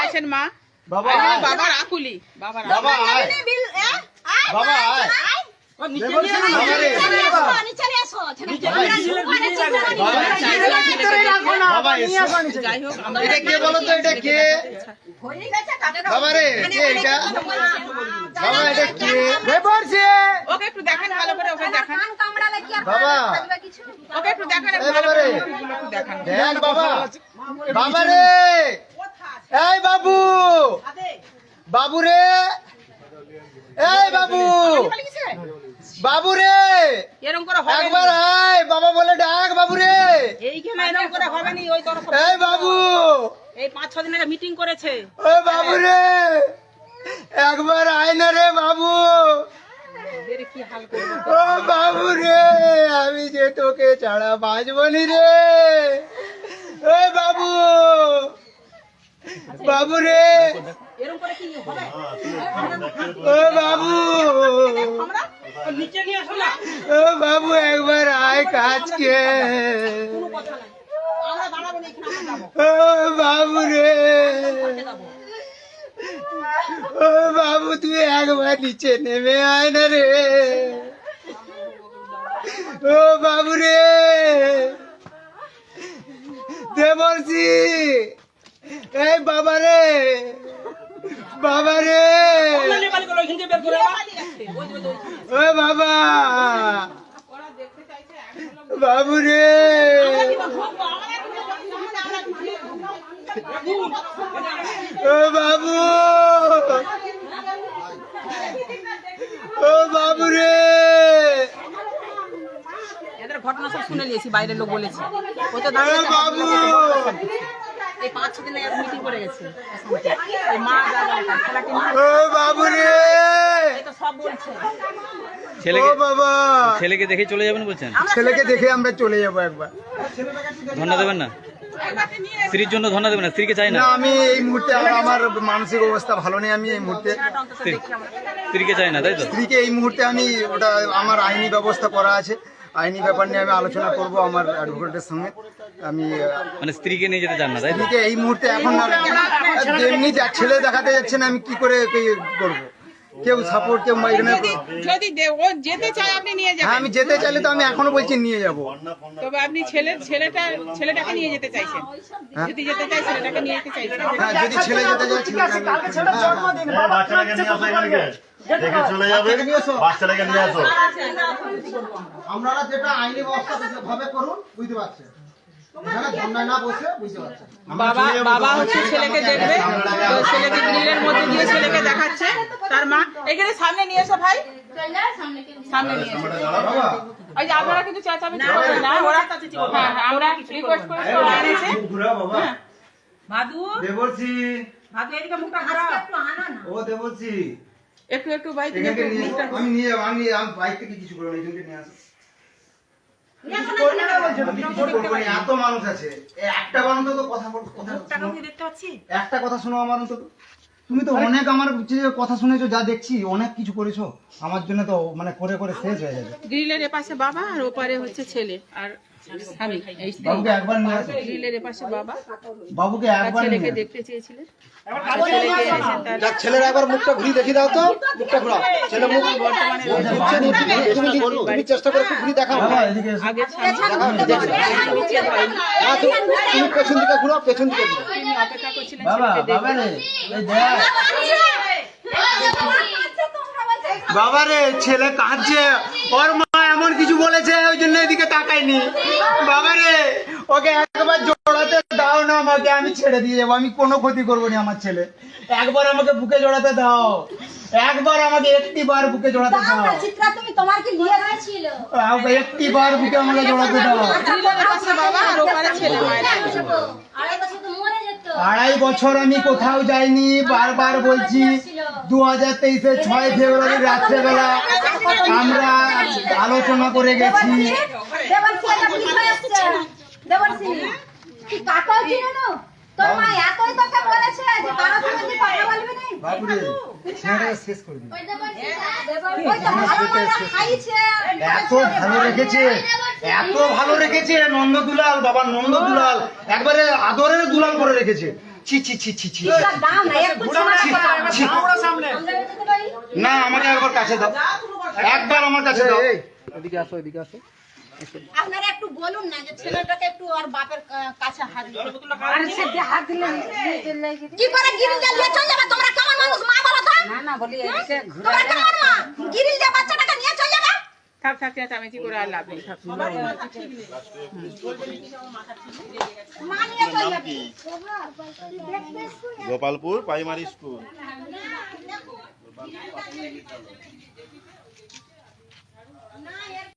আছেন মা। বাবার আকুলি বাবার বাবা বাবা ওকে একটু দেখান ভালো করে ওকে দেখান। বাবা। ওকে একটু দেখান এই ভালো বাবা করে রে। একটু দেখান। দেখ বাবা। বাবা রে! এই বাবু! বাবু রে! এই বাবু! বাবু রে! এরকম করে হবে একবার আয় বাবা বলে ডাক বাবু রে! এইখানে এরকম করে হবে না ওই তরফ। এই বাবু! এই পাঁচ ছ দিন আগে মিটিং করেছে। ও বাবু রে! একবার আয় না রে বাবু! ও বাবু রে! আমি যে তোকে ছাড়া বাঁচবো নি রে ও বাবু বাবু রে এরকম করে কি হবে ও বাবু আমরা ওই নিচে নিয়ে আসো না ও বাবু একবার আয় কাজকে কোনো কথা নাই আমরা দাঁড়াবো না এখানে আমরা যাব ও বাবু রে যাব ও বাবু তুই একবার নিচে নেমে আয় না রে ও বাবু রে দেবর্ষি এই বাবা রে বাবা রে নেপালি করে ওইখান থেকে বের করে আনা। ওই যে- ওই যে- ও বাবা! রে ও বাবু! ও বাবু রে এদের ঘটনা সব শুনে নিয়েছি বাইরের লোক বলেছে। ওই তো বাবু! এই পাঁচ দিন মিটিং করে গেছে। মা বাবু রে ছেলেকে বাবা। ছেলেকে দেখে চলে যাবেন বলছেন? ছেলেকে দেখে আমরা চলে যাব একবার। ধন্যা দেবেন না? স্ত্রীর জন্য ধন্যা দেবেন না? স্ত্রীকে চাই না? না আমি এই মুহূর্তে আমার- আমার মানসিক অবস্থা ভালো নেই আমি এই মুহূর্তে স্ত্রীকে চাই না তাই তো? স্ত্রীকে এই মুহূর্তে আমি ওটা আমার আইনি ব্যবস্থা করা আছে। আইনি ব্যাপার নিয়ে আমি আলোচনা করব আমার অ্যাডভোকেটের সঙ্গে। আমি মানে স্ত্রীকে নিয়ে যেতে চান না তাই তো? স্ত্রীকে এই মুহূর্তে এখন এমনি যা- ছেলে দেখাতে যাচ্ছে না আমি কি করে কি করব? কেউ সাপোর্ট কেউ এখানে যদি যদি দে- ও যেতে চায় আপনি নিয়ে হ্যাঁ যাবেন আমি যেতে চাইলে তো আমি এখনও বলছি নিয়ে যাব। তবে আপনি ছেলে ছেলেটা ছেলেটাকে নিয়ে যেতে চাইছেন। যদি যেতে চাই ছেলেটাকে নিয়ে যেতে চাইছেন। হ্যাঁ যদি ছেলে যেতে চায় ছেলেকে আমি- হ্যাঁ, হ্যাঁ। বাচ্চাটাকে নিয়ে আসো। এখানে দেখে চলে যাবে। বাচ্চাকে নিয়ে এসো। বাচ্চাটাকে নিয়ে আসো। আপনারা যেটা আইনি ব্যবস্থা ভাবে করুন বুঝতে পারছেন। বাবা বাবা হচ্ছে ছেলেকে দেখবে ছেলেকে গ্রিলের মধ্যে দিয়ে ছেলেকে দেখাচ্ছে। তার মা এখানে সামনে নিয়ে এসো ভাই। সামনে নিয়ে এসো। ওই যে আপনারা কিন্তু চেঁচামেচি না ওরা হ্যাঁ আমরা রিকোয়েস্ট করেছি ওরা এনেছে। ভাদু দেবর্ষি। ভাদু এদিকে মুখটা ঘোরাও। ও দেবর্ষি। একটু একটু আমি নিয়ে আমি আমি বাইক থেকে কিছু করব না এখানকে নিয়ে আসো কিছু করবে না বলছো, আমি কিছু করব না, এত মানুষ আছে। একটা মানুষ তো কথা দেখতে পাচ্ছি? একটা কথা শোনো আমার অন্তত। তুমি তো অনেক আমার যে কথা শুনেছো যা দেখছি অনেক কিছু করেছ। আমার জন্য তো মানে করে করে শেষ হয়ে যাবে। গ্রিলের এপাশে বাবা আর ওপারে হচ্ছে ছেলে। আর স্বামী এই বাবুকে একবার গ্রিলের এপাশে বাবা। বাবুকে একবার ছেলেকে দেখতে চেয়েছিলেন। ছেলের একবার মুখটা দাও তো। মুখটা ঘুরাও। ছেলে মুখ তুমি চেষ্টা করে দেখাও। তুমি পেছন দিকে ঘুরাও পেছন দিকে অপেক্ষা করছিলেন বাবা বাবা রে বাবা রে ছেলে কাঁদছে। ওর এমন কিছু বলেছে ওই জন্য এদিকে তাকাইনি বাবা রে ওকে একবার জোড়াতে দাও না আমাকে আমি ছেড়ে দিয়ে যাব আমি কোনো ক্ষতি করব না আমার ছেলে একবার আমাকে বুকে জোড়াতে দাও একবার আমাকে একটি বার বুকে জোড়াতে দাও তুমি তোমার কি লিয়ে গেছিল একটি বার বুকে আমাকে জোড়াতে দাও বাবা আর ওপারে ছেলে মায়ের আড়াই বছর তো মরে যেত আড়াই বছর আমি কোথাও যাইনি বারবার বলছি দু হাজার তেইশে ছয় ফেব্রুয়ারি রাত্রেবেলা আমরা আলোচনা করে গেছি। এত ভালো রেখেছে। এত ভালো রেখেছে নন্দ দুলাল বাবা নন্দ দুলাল একবারে আদরের দুলাল করে রেখেছে। ছি ছি ছি ছি ছি না দাও। আমরা আমাকে একবার কাছে দাও। একবার আমার কাছে দাও। আপনারা একটু বলুন না যে ছেলেটাকে একটু আর বাপের কাছে হাত। কি করে গিরিল দিয়ে চলে যাবে? তোমরা কেমন মানুষ মা বলো তো। না না বলি তোমরা কেমন মা? দিয়ে যাবে থাক থাক চেঁচামেচি করে আর লাভ নেই? Gopalpur primary school.